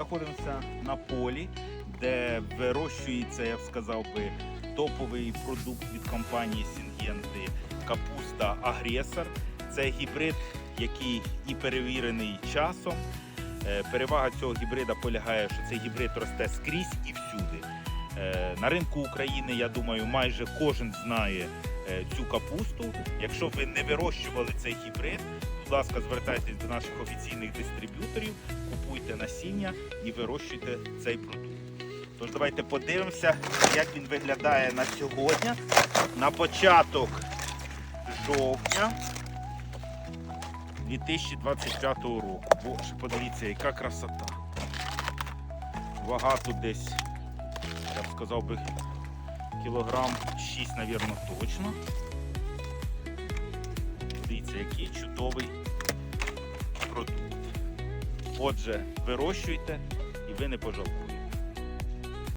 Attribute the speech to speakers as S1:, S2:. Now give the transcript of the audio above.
S1: Знаходимося на полі, де вирощується, я б сказав би, топовий продукт від компанії Сінгенти капуста Агресор. Це гібрид, який і перевірений часом. Е, Перевага цього гібрида полягає, що цей гібрид росте скрізь і всюди. Е, На ринку України, я думаю, майже кожен знає е, цю капусту. Якщо ви не вирощували цей гібрид, будь ласка, звертайтесь до наших офіційних дистриб'юторів, насіння і вирощуйте цей продукт. Тож давайте подивимося, як він виглядає на сьогодні. На початок жовтня 2025 року. Боже, подивіться, яка красота. Вага тут десь, я б сказав би, кілограм 6, мабуть, точно. Дивіться, який чудовий продукт. Отже, вирощуйте і ви не пожалкуєте.